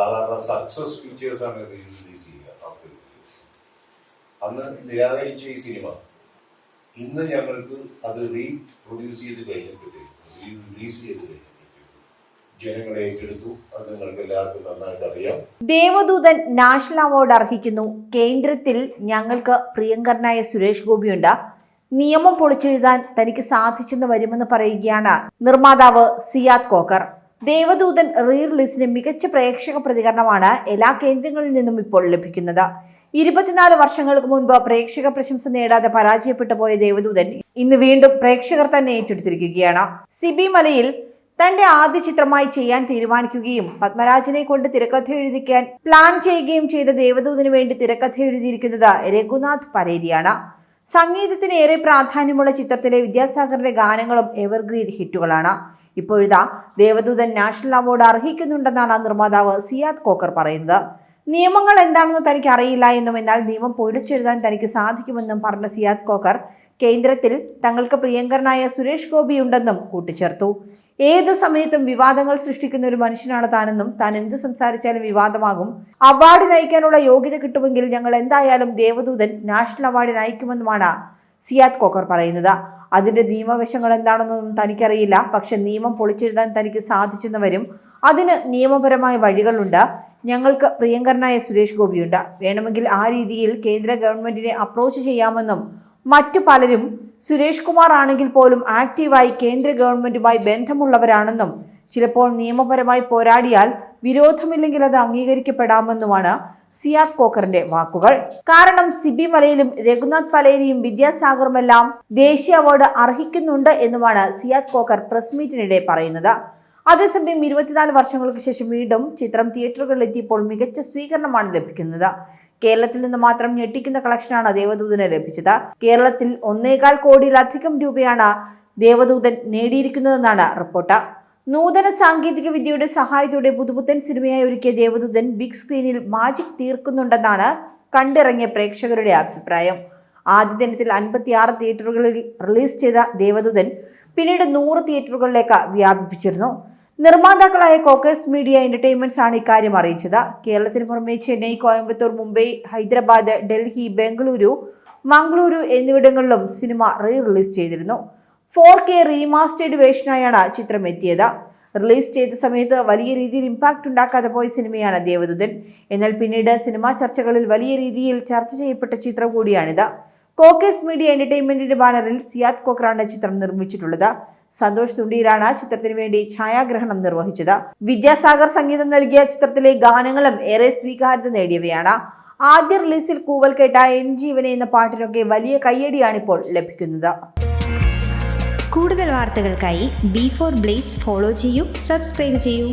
സാധാരണ success features ആണ് release ചെയ്യുക ആഫ്റ്റർ അന്ന് നിരാകരിച്ച ഈ സിനിമ ഇന്ന് ഞങ്ങൾക്ക് അത് റീ പ്രൊഡ്യൂസ് ചെയ്ത് കഴിഞ്ഞപ്പോഴത്തേക്കും റിലീസ് ചെയ്ത് ജനങ്ങളെ ഏറ്റെടുത്തു. അത് നിങ്ങൾക്ക് എല്ലാവർക്കും നന്നായിട്ട് അറിയാം. ദേവദൂതൻ നാഷണൽ അവാർഡ് അർഹിക്കുന്നു. കേന്ദ്രത്തിൽ ഞങ്ങൾക്ക് പ്രിയങ്കരനായ സുരേഷ് ഗോപിയുണ്ട്. നിയമം പൊളിച്ചെഴുതാൻ തനിക്ക് സാധിച്ചെന്ന് വരുമെന്ന് പറയുകയാണ് നിർമ്മാതാവ് സിയാദ് കോക്കർ. ദേവദൂതൻ റീ റിലീസിന് മികച്ച പ്രേക്ഷക പ്രതികരണമാണ് എല്ലാ കേന്ദ്രങ്ങളിൽ നിന്നും ഇപ്പോൾ ലഭിക്കുന്നത്. ഇരുപത്തിനാല് വർഷങ്ങൾക്ക് മുൻപ് പ്രേക്ഷക പ്രശംസ നേടാതെ പരാജയപ്പെട്ടു പോയ ദേവദൂതൻ ഇന്ന് വീണ്ടും പ്രേക്ഷകർ തന്നെ ഏറ്റെടുത്തിരിക്കുകയാണ്. സിബി മലയിൽ തന്റെ ആദ്യ ചിത്രമായി ചെയ്യാൻ തീരുമാനിക്കുകയും പത്മരാജനെ കൊണ്ട് തിരക്കഥ എഴുതിക്കാൻ പ്ലാൻ ചെയ്യുകയും ചെയ്ത ദേവദൂതിനു വേണ്ടി തിരക്കഥ എഴുതിയിരിക്കുന്നത് രഘുനാഥ് പരേതിയാണ് സംഗീതത്തിന് ഏറെ പ്രാധാന്യമുള്ള ചിത്രത്തിലെ വിദ്യാസാഗറിന്റെ ഗാനങ്ങളും എവർഗ്രീൻ ഹിറ്റുകളാണ്. ഇപ്പോഴിതാ ദേവദൂതൻ നാഷണൽ അവാർഡ് അർഹിക്കുന്നുണ്ടെന്നാണ് നിർമ്മാതാവ് സിയാദ് കോക്കർ പറയുന്നത്. നിയമങ്ങൾ എന്താണെന്ന് തനിക്ക് അറിയില്ല എന്നും എന്നാൽ നിയമം പൊടിച്ചെഴുതാൻ തനിക്ക് സാധിക്കുമെന്നും പറഞ്ഞ സിയാദ് കോക്കർ കേന്ദ്രത്തിൽ തങ്ങൾക്ക് പ്രിയങ്കരനായ സുരേഷ് ഗോപിയുണ്ടെന്നും കൂട്ടിച്ചേർത്തു. ഏത് സമയത്തും വിവാദങ്ങൾ സൃഷ്ടിക്കുന്ന ഒരു മനുഷ്യനാണ് താനെന്നും താൻ എന്ത് സംസാരിച്ചാലും വിവാദമാകും. അവാർഡ് നയിക്കാനുള്ള യോഗ്യത കിട്ടുമെങ്കിൽ ഞങ്ങൾ എന്തായാലും ദേവദൂതൻ നാഷണൽ അവാർഡ് അയക്കുമെന്നുമാണ് സിയാദ് കോക്കർ പറയുന്നത്. അതിന്റെ നിയമവശങ്ങൾ എന്താണെന്നൊന്നും തനിക്കറിയില്ല. പക്ഷെ നിയമം പൊളിച്ചെഴുതാൻ തനിക്ക് സാധിച്ചെന്ന് വരും അതിന് നിയമപരമായ വഴികളുണ്ട്. ഞങ്ങൾക്ക് പ്രിയങ്കരനായ സുരേഷ് ഗോപിയുണ്ട്. വേണമെങ്കിൽ ആ രീതിയിൽ കേന്ദ്ര ഗവൺമെന്റിനെ അപ്രോച്ച് ചെയ്യാമെന്നും മറ്റു പലരും സുരേഷ് കുമാർ ആണെങ്കിൽ പോലും ആക്റ്റീവായി കേന്ദ്ര ഗവൺമെന്റുമായി ബന്ധമുള്ളവരാണെന്നും ചിലപ്പോൾ നിയമപരമായി പോരാടിയാൽ വിരോധമില്ലെങ്കിൽ അത് അംഗീകരിക്കപ്പെടാമെന്നുമാണ് സിയാദ് കോക്കറിന്റെ വാക്കുകൾ. കാരണം സിബി മലയിലും രഘുനാഥ് പലേരിയും വിദ്യാസാഗറുമെല്ലാം ദേശീയ അവാർഡ് അർഹിക്കുന്നുണ്ട് എന്നുമാണ് സിയാദ് കോക്കർ പ്രസ് മീറ്റിനിടെ പറയുന്നത്. അതേസമയം ഇരുപത്തിനാല് വർഷങ്ങൾക്ക് ശേഷം വീണ്ടും ചിത്രം തിയേറ്ററുകളിൽ എത്തിയപ്പോൾ മികച്ച സ്വീകരണമാണ് ലഭിക്കുന്നത്. കേരളത്തിൽ നിന്ന് മാത്രം ഞെട്ടിക്കുന്ന കളക്ഷനാണ് ദേവദൂതന് ലഭിച്ചത്. കേരളത്തിൽ ഒന്നേകാൽ കോടിയിലധികം രൂപയാണ് ദേവദൂതൻ നേടിയിരിക്കുന്നതെന്നാണ് റിപ്പോർട്ട്. നൂതന സാങ്കേതിക വിദ്യയുടെ സഹായത്തോടെ പുതുപുത്തൻ സിനിമയായി ഒരുക്കിയ ദേവദൂതൻ ബിഗ് സ്ക്രീനിൽ മാജിക് തീർക്കുന്നുണ്ടെന്നാണ് കണ്ടിറങ്ങിയ പ്രേക്ഷകരുടെ അഭിപ്രായം. ആദ്യ ദിനത്തിൽ അൻപത്തിയാറ് തിയേറ്ററുകളിൽ റിലീസ് ചെയ്ത ദേവദൂതൻ പിന്നീട് നൂറ് തിയേറ്ററുകളിലേക്ക് വ്യാപിപ്പിച്ചിരുന്നു. നിർമ്മാതാക്കളായ കോക്കേസ് മീഡിയ എന്റർടൈൻമെന്റ്സ് ആണ് ഇക്കാര്യം അറിയിച്ചത്. കേരളത്തിന് പുറമെ ചെന്നൈ കോയമ്പത്തൂർ മുംബൈ ഹൈദരാബാദ് ഡൽഹി ബംഗളൂരു മംഗളൂരു എന്നിവിടങ്ങളിലും സിനിമ റീ റിലീസ് ചെയ്തിരുന്നു. ഫോർ കെ റീമാസ്റ്റേഡ് വേഷനായാണ് ചിത്രം എത്തിയത് റിലീസ് ചെയ്ത സമയത്ത് വലിയ രീതിയിൽ ഇമ്പാക്റ്റ് ഉണ്ടാക്കാതെ പോയ സിനിമയാണ് ദേവദൂതൻ. എന്നാൽ പിന്നീട് സിനിമാ ചർച്ചകളിൽ വലിയ രീതിയിൽ ചർച്ച ചെയ്യപ്പെട്ട ചിത്രം കൂടിയാണിത്. കോക്കേസ് മീഡിയ എന്റർടൈൻമെന്റിന്റെ ബാനറിൽ സിയാദ് കോക്രാണ് ചിത്രം നിർമ്മിച്ചിട്ടുള്ളത്. സന്തോഷ് തുണ്ടിയിലാണ് ചിത്രത്തിന് വേണ്ടി ഛായാഗ്രഹണം നിർവഹിച്ചത്. വിദ്യാസാഗർ സംഗീതം നൽകിയ ചിത്രത്തിലെ ഗാനങ്ങളും ഏറെ സ്വീകാര്യത നേടിയവയാണ്. ആദ്യ റിലീസിൽ കൂവൽ കേട്ട എൻ ജീവനെ എന്ന പാട്ടിനൊക്കെ വലിയ കയ്യടിയാണ് ഇപ്പോൾ ലഭിക്കുന്നത്. കൂടുതൽ വാർത്തകൾക്കായി ബി ഫോർ ബ്ലേസ് ഫോളോ ചെയ്യൂ സബ്സ്ക്രൈബ് ചെയ്യൂ.